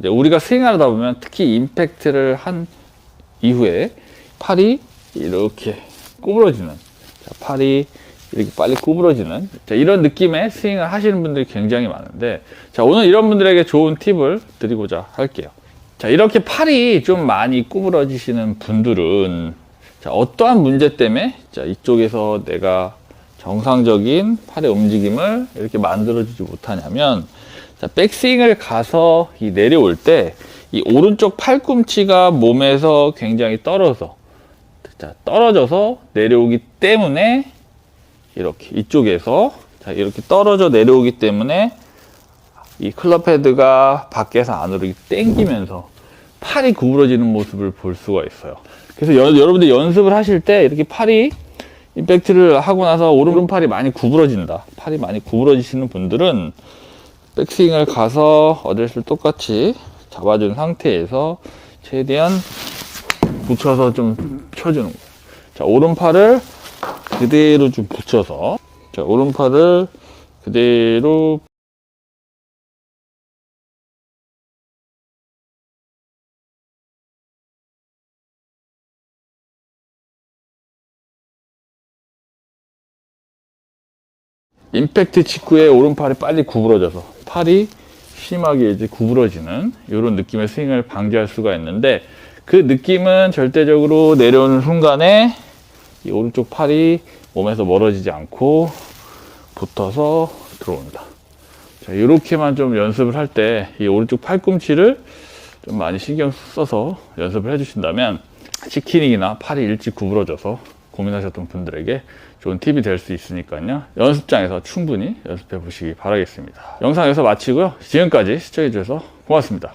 이제 우리가 스윙하다 보면 특히 임팩트를 한 이후에 팔이 이렇게 구부러지는 자, 팔이 이렇게 빨리 구부러지는 자, 이런 느낌의 스윙을 하시는 분들이 굉장히 많은데 자 오늘 이런 분들에게 좋은 팁을 드리고자 할게요. 자 이렇게 팔이 좀 많이 구부러지시는 분들은 자 어떠한 문제 때문에 자 이쪽에서 내가 정상적인 팔의 움직임을 이렇게 만들어주지 못하냐면 자 백스윙을 가서 이 내려올 때 이 오른쪽 팔꿈치가 몸에서 굉장히 떨어서 자, 떨어져서 내려오기 때문에 이렇게 이쪽에서 자, 이렇게 떨어져 내려오기 때문에 이 클럽 헤드가 밖에서 안으로 당기면서 팔이 구부러지는 모습을 볼 수가 있어요. 그래서 여, 러분들 연습을 하실 때 이렇게 팔이 임팩트를 하고 나서 오른팔이 많이 구부러진다. 팔이 많이 구부러지시는 분들은 백스윙을 가서 어드레스를 똑같이 잡아준 상태에서 최대한 붙여서 좀 쳐주는 거예요. 자, 오른팔을 그대로 좀 붙여서, 자, 오른팔을 그대로 임팩트 직후에 오른팔이 빨리 구부러져서 팔이 심하게 이제 구부러지는 이런 느낌의 스윙을 방지할 수가 있는데 그 느낌은 절대적으로 내려오는 순간에 이 오른쪽 팔이 몸에서 멀어지지 않고 붙어서 들어온다. 자, 이렇게만 좀 연습을 할 때 이 오른쪽 팔꿈치를 좀 많이 신경 써서 연습을 해주신다면 치키닉이나 팔이 일찍 구부러져서 고민하셨던 분들에게 좋은 팁이 될 수 있으니까요. 연습장에서 충분히 연습해 보시기 바라겠습니다. 영상 여기서 마치고요. 지금까지 시청해 주셔서 고맙습니다.